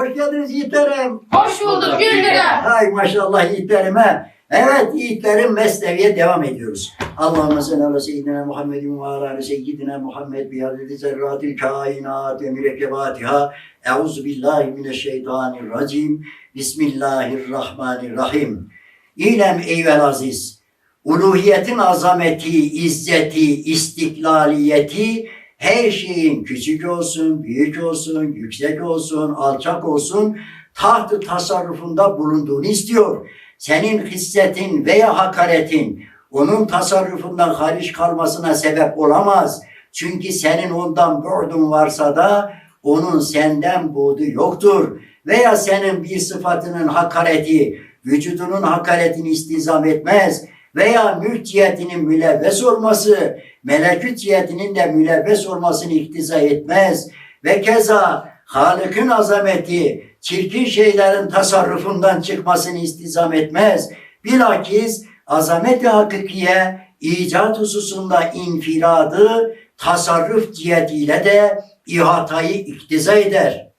Hoş geldiniz yiğitlerim. Hoş bulduk Güldürem. Hay maşallah yiğitlerime. Evet yiğitlerim mesneviye devam ediyoruz. Allahümme salli ala seyyidina Muhammedin ve ala seyyidina Muhammed bi adedi zerratil kainat ve mürekkebatiha. Euzu billahi mineşşeytanirracim. Bismillahirrahmanirrahim. İlem eyvel aziz. Uluhiyetin azameti, izzeti, istiklaliyeti her şeyin küçük olsun, büyük olsun, yüksek olsun, alçak olsun tahtı tasarrufunda bulunduğunu istiyor. Senin hissetin veya hakaretin onun tasarrufundan hariç kalmasına sebep olamaz. Çünkü senin ondan buğdun varsa da onun senden buğdu yoktur. Veya senin bir sıfatının hakareti, vücudunun hakaretini istizam etmez. Veya mülk cihetinin mülevves olması, melekut cihetinin de mülevves olmasını iktiza etmez. Ve keza Halık'ın azameti, çirkin şeylerin tasarrufundan çıkmasını istizam etmez. Bilakis azamet-i hakikiye icat hususunda infiradı, tasarruf cihetiyle de ihatayı iktiza eder.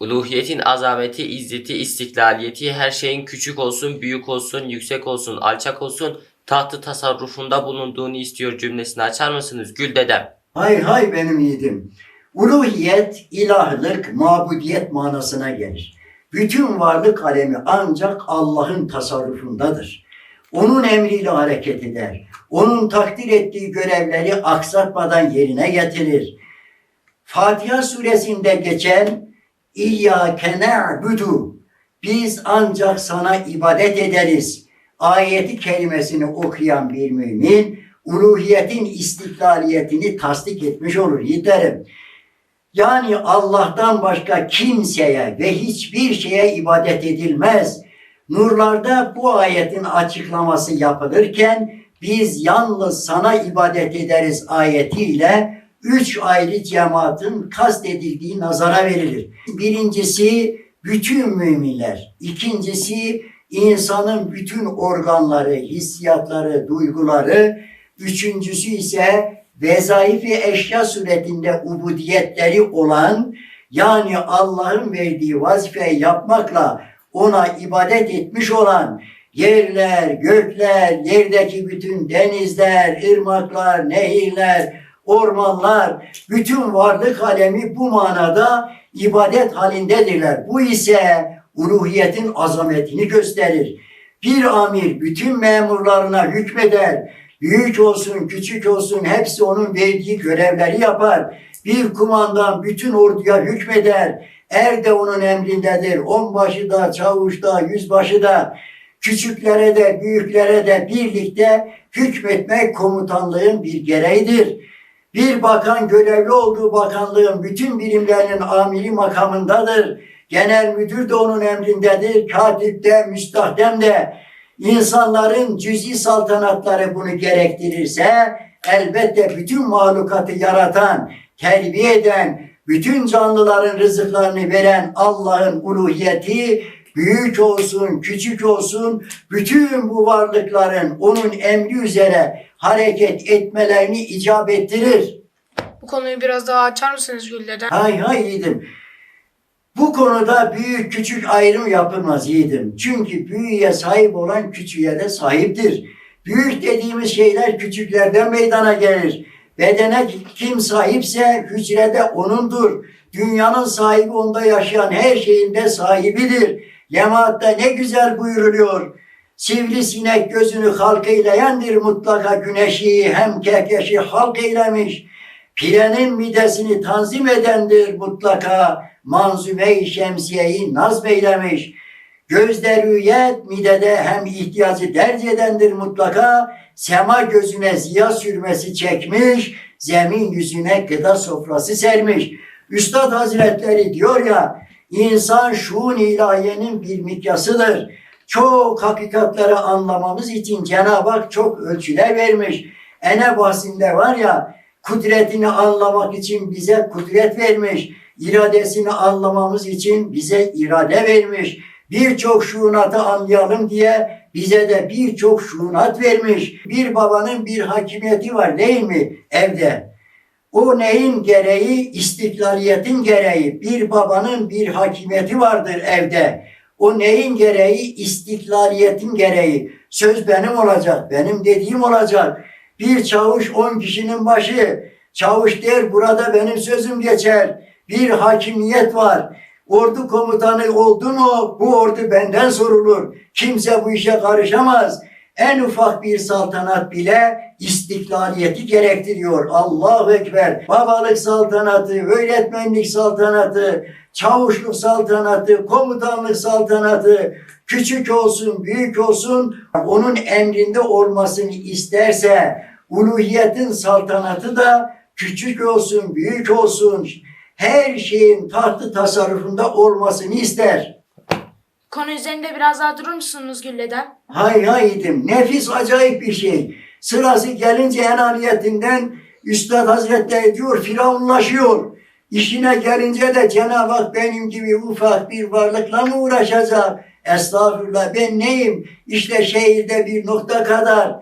Uluhiyetin azameti, izzeti, istiklaliyeti her şeyin küçük olsun, büyük olsun, yüksek olsun, alçak olsun tahtı tasarrufunda bulunduğunu istiyor cümlesini açar mısınız Gül dedem? Hay hay benim yiğidim. Uluhiyet, ilahlık, mabudiyet manasına gelir. Bütün varlık alemi ancak Allah'ın tasarrufundadır. Onun emriyle hareket eder. Onun takdir ettiği görevleri aksatmadan yerine getirir. Fatiha suresinde geçen İyyâke na'budu biz ancak sana ibadet ederiz. Ayeti kelimesini okuyan bir mümin uluhiyetin istiklaliyetini tasdik etmiş olur yiğitlerim. Yani Allah'tan başka kimseye ve hiçbir şeye ibadet edilmez. Nurlarda bu ayetin açıklaması yapılırken biz yalnız sana ibadet ederiz ayetiyle üç ayrı cemaatin kastedildiği nazara verilir. Birincisi bütün müminler. İkincisi insanın bütün organları, hissiyatları, duyguları. Üçüncüsü ise vezaifi eşya suretinde ubudiyetleri olan yani Allah'ın verdiği vazifeyi yapmakla ona ibadet etmiş olan yerler, gökler, yerdeki bütün denizler, ırmaklar, nehirler, ormanlar, bütün varlık alemi bu manada ibadet halindedirler. Bu ise uluhiyetin azametini gösterir. Bir amir bütün memurlarına hükmeder. Büyük olsun, küçük olsun hepsi onun verdiği görevleri yapar. Bir kumandan bütün orduya hükmeder. Er de onun emrindedir. Onbaşı da, çavuş da, yüzbaşı da. Küçüklere de, büyüklere de birlikte hükmetmek komutanlığın bir gereğidir. Bir bakan görevli olduğu bakanlığın bütün birimlerinin amiri makamındadır. Genel müdür de onun emrindedir. Katip de, müstahdem de. İnsanların cüzi saltanatları bunu gerektirirse elbette bütün mahlukatı yaratan, terbiye eden, bütün canlıların rızıklarını veren Allah'ın uluhiyeti büyük olsun, küçük olsun bütün bu varlıkların onun emri üzere hareket etmelerini icap ettirir. Bu konuyu biraz daha açar mısınız Güldürem? Hay hay yiğidim. Bu konuda büyük küçük ayrım yapılmaz yiğidim. Çünkü büyüye sahip olan küçüğe de sahiptir. Büyük dediğimiz şeyler küçüklerden meydana gelir. Bedene kim sahipse hücrede onundur. Dünyanın sahibi onda yaşayan her şeyin de sahibidir. Lemaatta ne güzel buyuruluyor. Sivrisinek gözünü halk eyleyendir mutlaka güneşi hem kehkeşi halk eylemiş. Pirenin midesini tanzim edendir mutlaka manzume-i şemsiyeyi nazmeylemiş. Gözde rüyet midede hem ihtiyacı derc edendir mutlaka. Sema gözüne ziya sürmesi çekmiş, zemin yüzüne gıda sofrası sermiş. Üstad Hazretleri diyor ya, insan şuun ilahiyenin bir mikyasıdır. Çok hakikatleri anlamamız için Cenab-ı Hak çok ölçüler vermiş. Ene bahsinde var ya, kudretini anlamak için bize kudret vermiş. İradesini anlamamız için bize irade vermiş. Birçok şuunatı anlayalım diye bize de birçok şuunat vermiş. Bir babanın bir hakimiyeti var değil mi evde? O neyin gereği? İstiklaliyetin gereği. Bir babanın bir hakimiyeti vardır evde. O neyin gereği? İstiklaliyetin gereği. Söz benim olacak, benim dediğim olacak. Bir çavuş on kişinin başı. Çavuş der burada benim sözüm geçer. Bir hakimiyet var. Ordu komutanı oldu mu bu ordu benden sorulur. Kimse bu işe karışamaz. En ufak bir saltanat bile istiklaliyeti gerektiriyor. Allahu Ekber. Babalık saltanatı, öğretmenlik saltanatı, çavuşluk saltanatı, komutanlık saltanatı, küçük olsun, büyük olsun, onun emrinde olmasını isterse, uluhiyetin saltanatı da küçük olsun, büyük olsun, her şeyin tahtı tasarrufunda olmasını ister. Konu üzerinde biraz daha durur musunuz Gülleden? Hay haydim, nefis acayip bir şey. Sırası gelince enaniyetinden Üstad Hazretleri diyor firavunlaşıyor. İşine gelince de Cenab-ı Hak benim gibi ufak bir varlıkla mı uğraşacak? Estağfurullah ben neyim? İşte şehirde bir nokta kadar.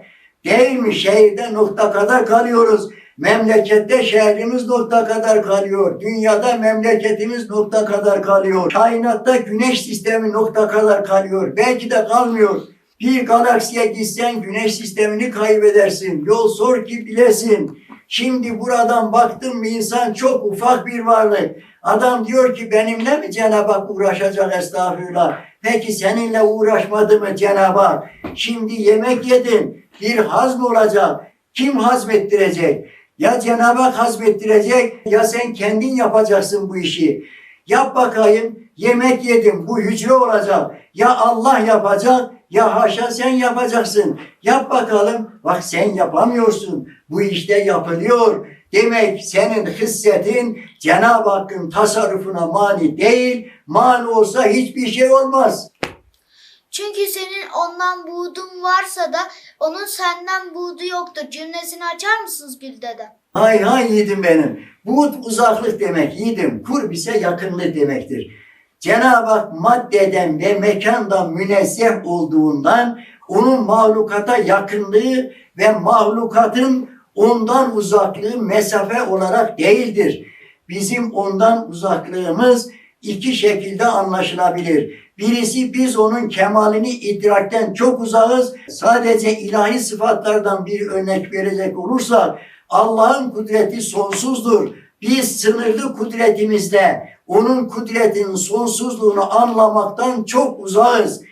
Değil mi? Şehirde nokta kadar kalıyoruz. Memlekette şehrimiz nokta kadar kalıyor. Dünyada memleketimiz nokta kadar kalıyor. Kainatta güneş sistemi nokta kadar kalıyor. Belki de kalmıyor. Bir galaksiye gitsen güneş sistemini kaybedersin. Yol sor ki bilesin. Şimdi buradan baktım bir insan çok ufak bir varlık. Adam diyor ki benimle mi Cenab-ı Hak uğraşacak estağfurullah. Peki seninle uğraşmadı mı Cenab-ı Hak? Şimdi yemek yedin. Bir hazm olacak. Kim hazmettirecek? Ya Cenab-ı Hak hazmettirecek ya sen kendin yapacaksın bu işi. Yap bakayım yemek yedim bu hücre olacak. Ya Allah yapacak ya haşa sen yapacaksın. Yap bakalım bak sen yapamıyorsun. Bu işte yapılıyor. Demek senin hissetin Cenab-ı Hakk'ın tasarrufuna mani değil. Mani olsa hiçbir şey olmaz. Çünkü senin ondan buğdun varsa da onun senden buğdu yoktur. Cümlesini açar mısınız Gül dede? Hay hay yiğidim benim. Buğd uzaklık demek yiğidim. Kurb ise yakınlık demektir. Cenab-ı Hak maddeden ve mekandan münezzeh olduğundan onun mahlukata yakınlığı ve mahlukatın ondan uzaklığı mesafe olarak değildir. Bizim ondan uzaklığımız iki şekilde anlaşılabilir. Birisi biz onun kemalini idrakten çok uzağız. Sadece ilahi sıfatlardan bir örnek verecek olursak Allah'ın kudreti sonsuzdur. Biz sınırlı kudretimizde onun kudretinin sonsuzluğunu anlamaktan çok uzağız.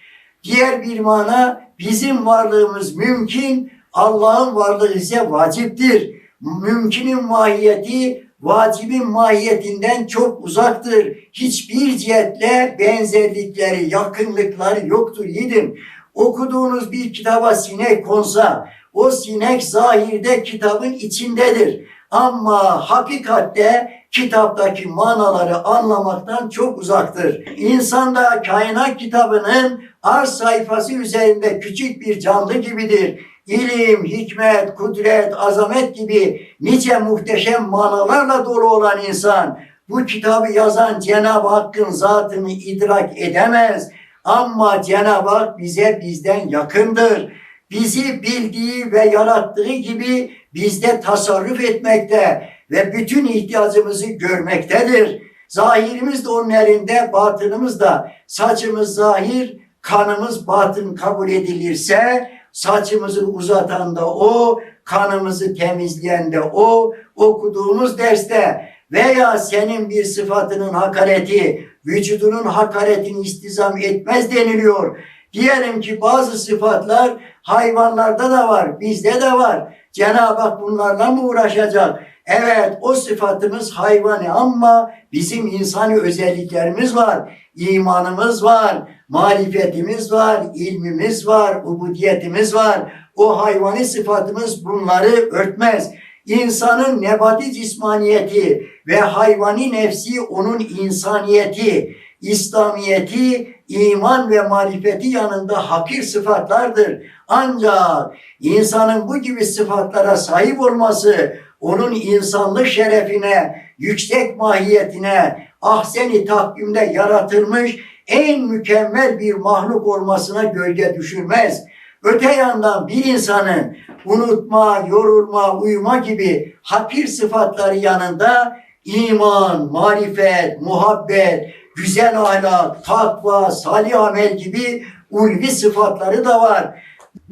Diğer bir mana bizim varlığımız mümkün, Allah'ın varlığı ise vaciptir. Mümkünün mahiyeti vacibin mahiyetinden çok uzaktır. Hiçbir cihetle benzerlikleri, yakınlıkları yoktur yiğidim. Okuduğunuz bir kitaba sinek konsa, o sinek zahirde kitabın içindedir. Ama hakikatte kitaptaki manaları anlamaktan çok uzaktır. İnsan da kainat kitabının arz sayfası üzerinde küçük bir canlı gibidir. İlim, hikmet, kudret, azamet gibi nice muhteşem manalarla dolu olan insan bu kitabı yazan Cenab-ı Hakk'ın zatını idrak edemez. Ama Cenab-ı Hak bize bizden yakındır. Bizi bildiği ve yarattığı gibi bizde tasarruf etmekte ve bütün ihtiyacımızı görmektedir. Zahirimiz de onun elinde, batınımız da. Saçımız zahir, kanımız batın kabul edilirse saçımızı uzatan da o, kanımızı temizleyen de o, okuduğumuz derste veya senin bir sıfatının hakareti, vücudunun hakaretini istizam etmez deniliyor. Diyelim ki bazı sıfatlar hayvanlarda da var, bizde de var. Cenab-ı Hak bunlarla mı uğraşacak? Evet o sıfatımız hayvani ama bizim insani özelliklerimiz var. İmanımız var, marifetimiz var, ilmimiz var, ubudiyetimiz var. O hayvani sıfatımız bunları örtmez. İnsanın nebati cismaniyeti ve hayvani nefsi onun insaniyeti, İslamiyeti, iman ve marifeti yanında hakir sıfatlardır. Ancak insanın bu gibi sıfatlara sahip olması onun insanlık şerefine, yüksek mahiyetine, ahseni takvimde yaratılmış en mükemmel bir mahluk olmasına gölge düşürmez. Öte yandan bir insanın unutma, yorulma, uyuma gibi hakir sıfatları yanında iman, marifet, muhabbet, güzel ahlak, takva, salih amel gibi ulvi sıfatları da var.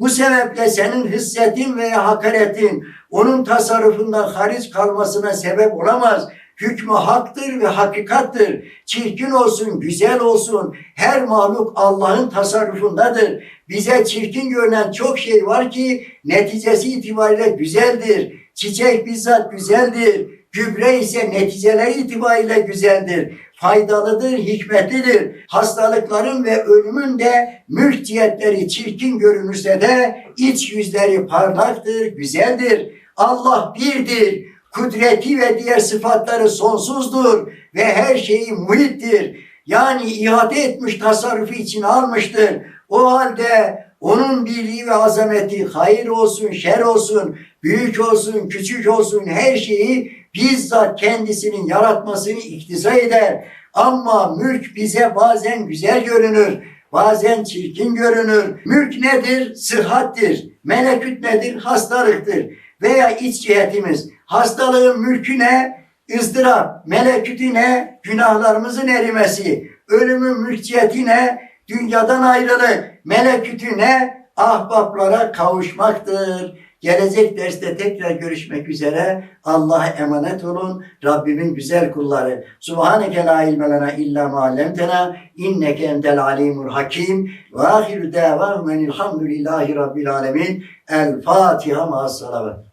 Bu sebeple senin hissetin veya hakaretin onun tasarrufundan hariç kalmasına sebep olamaz. Hükmü haktır ve hakikattır. Çirkin olsun, güzel olsun. Her mahluk Allah'ın tasarrufundadır. Bize çirkin görünen çok şey var ki neticesi itibariyle güzeldir. Çiçek bizzat güzeldir. Gübre ise neticeleri itibariyle güzeldir. Faydalıdır, hikmetlidir. Hastalıkların ve ölümün de mülk cihetleri çirkin görünürse de iç yüzleri parlaktır, güzeldir. Allah birdir. Kudreti ve diğer sıfatları sonsuzdur ve her şeyi muhittir. Yani ihate etmiş tasarrufu için almıştır. O halde onun birliği ve azameti hayır olsun, şer olsun, büyük olsun, küçük olsun her şeyi bizzat kendisinin yaratmasını iktiza eder. Ama mülk bize bazen güzel görünür, bazen çirkin görünür. Mülk nedir? Sıhhattir. Meleküt nedir? Hastalıktır. Veya iç cihetimiz. Hastalığın mülkü ne? ızdırap. Melekütü ne? Günahlarımızın erimesi. Ölümün mülkiyeti ne? Dünyadan ayrılık. Melekütü ne? Ahbaplara kavuşmaktır. Gelecek derste tekrar görüşmek üzere. Allah'a emanet olun. Rabbimin güzel kulları. Subhaneke la ilme lena illa ma allamtena inneke entel alimul hakim. Ve ahiru davahum enilhamdülillahi rabbil alemin. El Fatiha ma salavat.